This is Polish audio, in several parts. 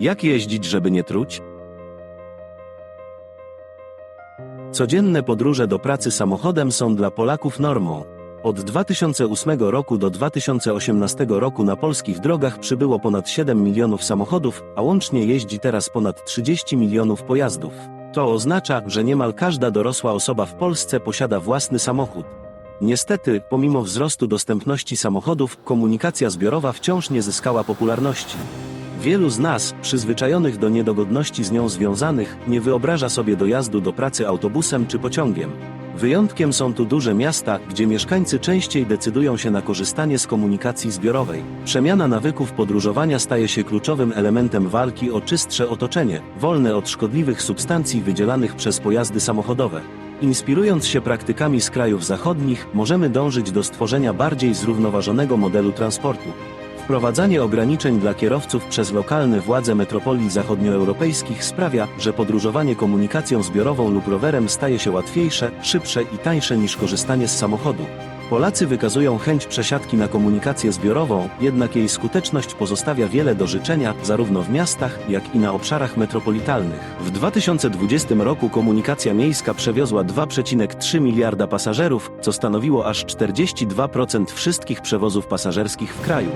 Jak jeździć, żeby nie truć? Codzienne podróże do pracy samochodem są dla Polaków normą. Od 2008 roku do 2018 roku na polskich drogach przybyło ponad 7 milionów samochodów, a łącznie jeździ teraz ponad 30 milionów pojazdów. To oznacza, że niemal każda dorosła osoba w Polsce posiada własny samochód. Niestety, pomimo wzrostu dostępności samochodów, komunikacja zbiorowa wciąż nie zyskała popularności. Wielu z nas, przyzwyczajonych do niedogodności z nią związanych, nie wyobraża sobie dojazdu do pracy autobusem czy pociągiem. Wyjątkiem są tu duże miasta, gdzie mieszkańcy częściej decydują się na korzystanie z komunikacji zbiorowej. Przemiana nawyków podróżowania staje się kluczowym elementem walki o czystsze otoczenie, wolne od szkodliwych substancji wydzielanych przez pojazdy samochodowe. Inspirując się praktykami z krajów zachodnich, możemy dążyć do stworzenia bardziej zrównoważonego modelu transportu. Wprowadzanie ograniczeń dla kierowców przez lokalne władze metropolii zachodnioeuropejskich sprawia, że podróżowanie komunikacją zbiorową lub rowerem staje się łatwiejsze, szybsze i tańsze niż korzystanie z samochodu. Polacy wykazują chęć przesiadki na komunikację zbiorową, jednak jej skuteczność pozostawia wiele do życzenia, zarówno w miastach, jak i na obszarach metropolitalnych. W 2020 roku komunikacja miejska przewiozła 2,3 miliarda pasażerów, co stanowiło aż 42% wszystkich przewozów pasażerskich w kraju.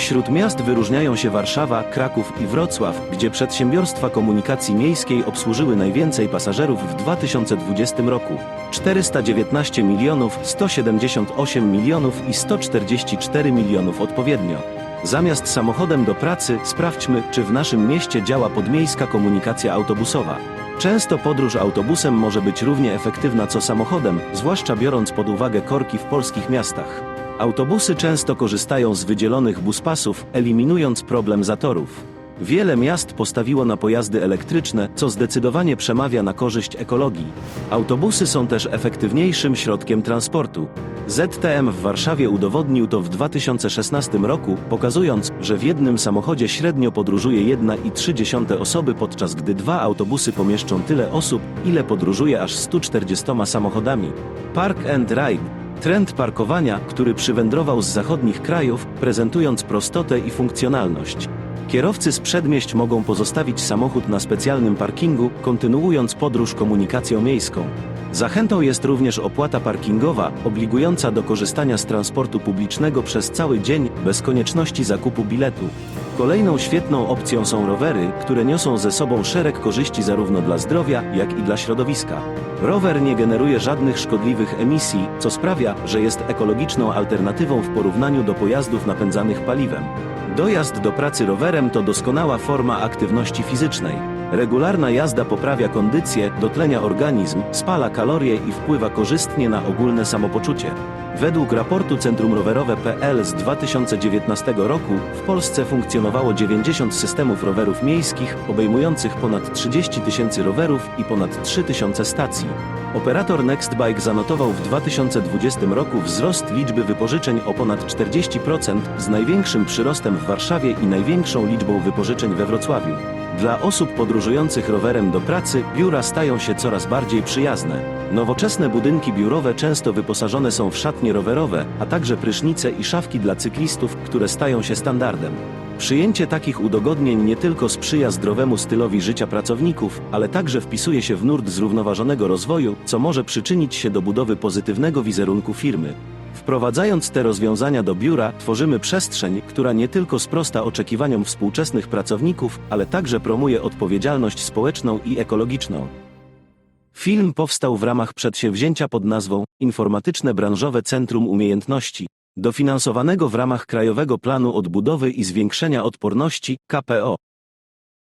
Wśród miast wyróżniają się Warszawa, Kraków i Wrocław, gdzie przedsiębiorstwa komunikacji miejskiej obsłużyły najwięcej pasażerów w 2020 roku. 419 milionów, 178 milionów i 144 milionów odpowiednio. Zamiast samochodem do pracy, sprawdźmy, czy w naszym mieście działa podmiejska komunikacja autobusowa. Często podróż autobusem może być równie efektywna co samochodem, zwłaszcza biorąc pod uwagę korki w polskich miastach. Autobusy często korzystają z wydzielonych buspasów, eliminując problem zatorów. Wiele miast postawiło na pojazdy elektryczne, co zdecydowanie przemawia na korzyść ekologii. Autobusy są też efektywniejszym środkiem transportu. ZTM w Warszawie udowodnił to w 2016 roku, pokazując, że w jednym samochodzie średnio podróżuje 1,3 osoby, podczas gdy dwa autobusy pomieszczą tyle osób, ile podróżuje aż 140 samochodami. Park and Ride Trend parkowania, który przywędrował z zachodnich krajów, prezentując prostotę i funkcjonalność. Kierowcy z przedmieść mogą pozostawić samochód na specjalnym parkingu, kontynuując podróż komunikacją miejską. Zachętą jest również opłata parkingowa, obligująca do korzystania z transportu publicznego przez cały dzień, bez konieczności zakupu biletu. Kolejną świetną opcją są rowery, które niosą ze sobą szereg korzyści zarówno dla zdrowia, jak i dla środowiska. Rower nie generuje żadnych szkodliwych emisji, co sprawia, że jest ekologiczną alternatywą w porównaniu do pojazdów napędzanych paliwem. Dojazd do pracy rowerem to doskonała forma aktywności fizycznej. Regularna jazda poprawia kondycję, dotlenia organizm, spala kalorie i wpływa korzystnie na ogólne samopoczucie. Według raportu Centrum Rowerowe.pl z 2019 roku w Polsce funkcjonowało 90 systemów rowerów miejskich, obejmujących ponad 30 tysięcy rowerów i ponad 3 tysiące stacji. Operator Nextbike zanotował w 2020 roku wzrost liczby wypożyczeń o ponad 40%, z największym przyrostem w Warszawie i największą liczbą wypożyczeń we Wrocławiu. Dla osób podróżujących rowerem do pracy biura stają się coraz bardziej przyjazne. Nowoczesne budynki biurowe często wyposażone są w szatnie rowerowe, a także prysznice i szafki dla cyklistów, które stają się standardem. Przyjęcie takich udogodnień nie tylko sprzyja zdrowemu stylowi życia pracowników, ale także wpisuje się w nurt zrównoważonego rozwoju, co może przyczynić się do budowy pozytywnego wizerunku firmy. Wprowadzając te rozwiązania do biura, tworzymy przestrzeń, która nie tylko sprosta oczekiwaniom współczesnych pracowników, ale także promuje odpowiedzialność społeczną i ekologiczną. Film powstał w ramach przedsięwzięcia pod nazwą Informatyczne Branżowe Centrum Umiejętności, dofinansowanego w ramach Krajowego Planu Odbudowy i Zwiększenia Odporności KPO.